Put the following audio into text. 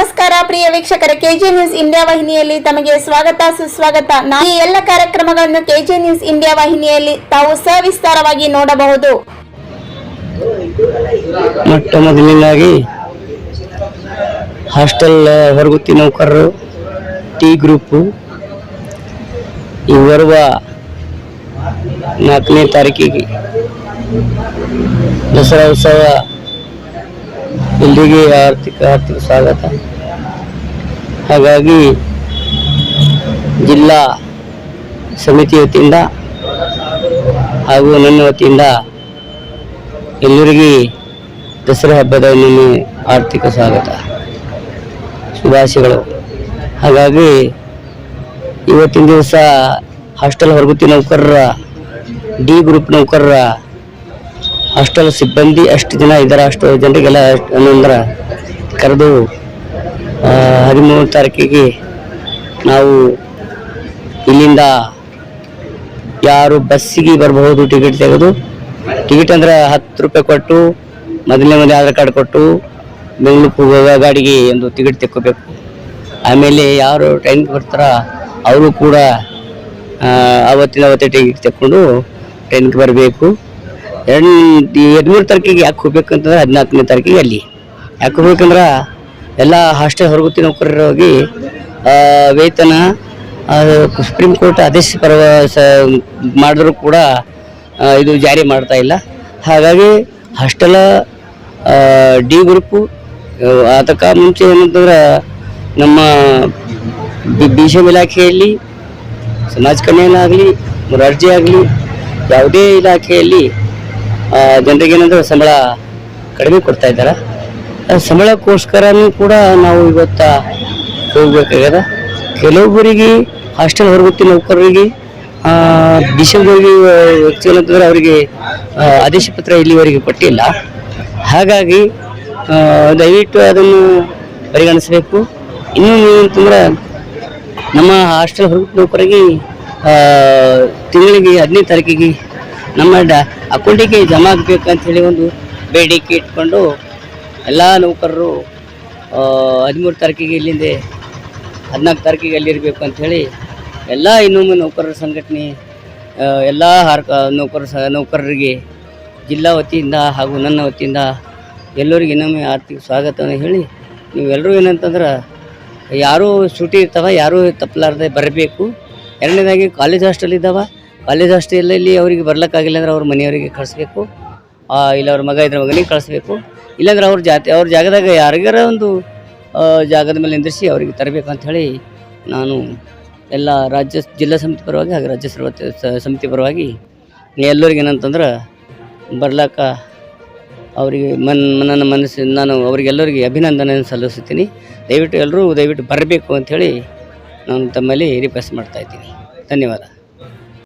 ಪ್ರಿಯ ವೀಕ್ಷಕರ K J news India ವಾಹಿನಿಯಲ್ಲಿ ತಮಗೆ ಸ್ವಾಗತ, ಸುಸ್ವಾಗತ. ಈ ಎಲ್ಲ ಕಾರ್ಯಕ್ರಮಗಳನ್ನು ಕೆಜೆ ನ್ಯೂಸ್ ಇಂಡಿಯಾ ವಾಹಿನಿಯಲ್ಲಿ ತಾವು ಸವಿಸ್ತಾರವಾಗಿ ನೋಡಬಹುದು. ಮೊಟ್ಟ ಮೊದಲನೇದಾಗಿ ಹಾಸ್ಟೆಲ್ ಹೊರಗುತ್ತಿ ನೌಕರರು, ಟಿ ಗ್ರೂಪು ಈ ಬರುವ ನಾಲ್ಕನೇ ತಾರೀಕಿಗೆ ದಸರಾ ಉತ್ಸವ ಇಲ್ಲಿಗೆ ಆರ್ಥಿಕ ಆರ್ಥಿಕ ಸ್ವಾಗತ. ಹಾಗಾಗಿ ಜಿಲ್ಲಾ ಸಮಿತಿ ವತಿಯಿಂದ ಹಾಗೂ ನನ್ನ ವತಿಯಿಂದ ಎಲ್ಲರಿಗೆ ದಸರಾ ಹಬ್ಬದ ನಿಮ್ಮ ಆರ್ಥಿಕ ಸ್ವಾಗತ. ಶುಭಾಶಯಗಳು. ಹಾಗಾಗಿ ಇವತ್ತಿನ ದಿವಸ ಹಾಸ್ಟೆಲ್ ಹೊರಗುತ್ತಿ ನೌಕರರ, ಡಿ ಗ್ರೂಪ್ ನೌಕರರ ಹಾಸ್ಟೆಲ್ ಸಿಬ್ಬಂದಿ ಅಷ್ಟು ಜನ ಇದ್ದಾರೆ ಅಷ್ಟು ಜನರಿಗೆಲ್ಲ ಅಂದ್ರೆ ಕರೆದು ಹದಿಮೂರು ತಾರೀಕಿಗೆ ನಾವು ಇಲ್ಲಿಂದ ಯಾರು ಬಸ್ಸಿಗೆ ಬರಬಹುದು ಟಿಕೆಟ್ ತೆಗೆದು ಟಿಕೆಟ್ ಅಂದ್ರೆ ಹತ್ತು ರೂಪಾಯಿ ಕೊಟ್ಟು, ಮೊದಲನೇ ಮೊದಲೇ ಆಧಾರ್ ಕಾರ್ಡ್ ಕೊಟ್ಟು ಬೆಂಗಳೂರಿಗೆ ಹೋಗುವ ಗಾಡಿಗೆ ಒಂದು ಟಿಕೆಟ್ ತೆಕ್ಕೋಬೇಕು. ಆಮೇಲೆ ಯಾರು ಟ್ರೈನ್ ಬರ್ತಾರ ಅವರು ಕೂಡ ಅವತ್ತಿನ ಅವತ್ತೇ ಟಿಕೆಟ್ ತೆಕ್ಕೊಂಡು ಟ್ರೈನ್ಗೆ ಬರಬೇಕು. ಎರಡು ಎರಡ್ಮೂರು ತಾರೀಕಿಗೆ ಯಾಕೆ ಹೋಗ್ಬೇಕಂತಂದ್ರೆ ಹದಿನಾಲ್ಕನೇ ತಾರೀಕಿಗೆ ಅಲ್ಲಿ. ಯಾಕೆ ಹೋಗ್ಬೇಕಂದ್ರೆ ಎಲ್ಲ ಹಾಸ್ಟೆಲ್ ಹೊರಗುತ್ತಿ ನೌಕರರು ಹೋಗಿ ವೇತನ ಸುಪ್ರೀಂ ಕೋರ್ಟ್ ಆದೇಶ ಪರವ ಸ ಮಾಡಿದ್ರು ಕೂಡ ಇದು ಜಾರಿ ಮಾಡ್ತಾ ಇಲ್ಲ. ಹಾಗಾಗಿ ಹಾಸ್ಟೆಲ ಡಿ ಗ್ರೂಪು ಅದಕ್ಕೆ ಮುಂಚೆ ಏನಂತಂದ್ರೆ ನಮ್ಮ ಬಿ ಬಿ ಸಿ ಎಂ ಇಲಾಖೆಯಲ್ಲಿ ಸಮಾಜ ಕಲ್ಯಾಣ ಆಗಲಿ ಮೊರಾರ್ಜಿ ಆಗಲಿ, ಯಾವುದೇ ಇಲಾಖೆಯಲ್ಲಿ ಜನರಿಗೆ ಏನಂದ್ರೆ ಸಂಬಳ ಕಡಿಮೆ ಕೊಡ್ತಾ ಇದ್ದಾರೆ? ಸಂಬಳಕ್ಕೋಸ್ಕರನೂ ಕೂಡ ನಾವು ಇವತ್ತ ಹೋಗ್ಬೇಕಾಗ್ಯದ. ಕೆಲವೊಬ್ಬರಿಗೆ ಹಾಸ್ಟೆಲ್ ಹೊರಗುತ್ತಿ ನೌಕರರಿಗೆ ಡಿಸೆಂಬರ್ಗೆ ವ್ಯಕ್ತಿಗಳಂತಂದ್ರೆ ಅವರಿಗೆ ಆದೇಶ ಪತ್ರ ಇಲ್ಲಿವರೆಗೆ ಕೊಟ್ಟಿಲ್ಲ. ಹಾಗಾಗಿ ದಯವಿಟ್ಟು ಅದನ್ನು ಪರಿಗಣಿಸಬೇಕು. ಇನ್ನೊಂದು ಏನಂತಂದ್ರೆ ನಮ್ಮ ಹಾಸ್ಟೆಲ್ ಹೊರಗುತ್ತಿ ನೌಕರಿಗೆ ತಿಂಗಳಿಗೆ ಹದಿನೈದು ತಾರೀಕಿಗೆ ನಮ್ಮ ಅಕೌಂಟಿಗೆ ಜಮಾ ಹೇಳಿ ಒಂದು ಬೇಡಿಕೆ ಇಟ್ಕೊಂಡು ಎಲ್ಲ ನೌಕರರು ಹದಿಮೂರು ತಾರೀಕಿಗೆ ಇಲ್ಲಿಂದ ಹದಿನಾಲ್ಕು ತಾರೀಕಿಗೆ ಅಲ್ಲಿರಬೇಕು ಅಂಥೇಳಿ ಎಲ್ಲ ಇನ್ನೊಮ್ಮೆ ನೌಕರರ ಸಂಘಟನೆ ಎಲ್ಲ ಹಾರ್ಕ ನೌಕರ ಸ, ನೌಕರರಿಗೆ ಜಿಲ್ಲಾ ವತಿಯಿಂದ ಹಾಗೂ ನನ್ನ ವತಿಯಿಂದ ಎಲ್ಲರಿಗೆ ಇನ್ನೊಮ್ಮೆ ಆರ್ಥಿಕ ಸ್ವಾಗತವನ್ನು ಹೇಳಿ ನೀವೆಲ್ಲರೂ ಏನಂತಂದ್ರೆ ಯಾರೂ ಸೂಟಿ ಇರ್ತಾವ, ಯಾರೂ ತಪ್ಪಲಾರ್ದೆ ಬರಬೇಕು. ಎರಡನೇದಾಗಿ ಕಾಲೇಜ್ ಹಾಸ್ಟೆಲ್ ಇದ್ದಾವ. ಕಾಲೇಜ್ ಹಾಸ್ಟೆಲಲ್ಲಿ ಅವರಿಗೆ ಬರ್ಲಿಕ್ಕಾಗಿಲ್ಲ ಅಂದ್ರೆ ಅವ್ರ ಮನೆಯವರಿಗೆ ಕಳಿಸ್ಬೇಕು. ಇಲ್ಲ ಅವ್ರ ಮಗ ಇದ್ರ ಮಗನಿಗೆ ಕಳಿಸ್ಬೇಕು. ಇಲ್ಲಾಂದ್ರೆ ಅವ್ರ ಜಾತಿ, ಅವ್ರ ಜಾಗದಾಗ ಯಾರಿಗಾರ ಒಂದು ಜಾಗದ ಮೇಲೆ ನಿಂದಿರಿಸಿ ಅವರಿಗೆ ತರಬೇಕು ಅಂತ ಹೇಳಿ ನಾನು ಎಲ್ಲ ರಾಜ್ಯ, ಜಿಲ್ಲಾ ಸಮಿತಿ ಪರವಾಗಿ ಹಾಗೆ ರಾಜ್ಯ ಸರ್ವ ಸಮಿತಿ ಪರವಾಗಿ ಎಲ್ಲರಿಗೆ ಏನಂತಂದ್ರೆ ಬರ್ಲಾಕ ಅವರಿಗೆ ಮನ್, ನನ್ನ ಮನಸ್ಸು, ನಾನು ಅವರಿಗೆಲ್ಲರಿಗೆ ಅಭಿನಂದನೆ ಸಲ್ಲಿಸುತ್ತೀನಿ. ದಯವಿಟ್ಟು ಎಲ್ಲರೂ ದಯವಿಟ್ಟು ಬರಬೇಕು ಅಂಥೇಳಿ ನಾನು ತಮ್ಮಲ್ಲಿ ರಿಕ್ವೆಸ್ಟ್ ಮಾಡ್ತಾ ಇದ್ದೀನಿ. ಧನ್ಯವಾದ.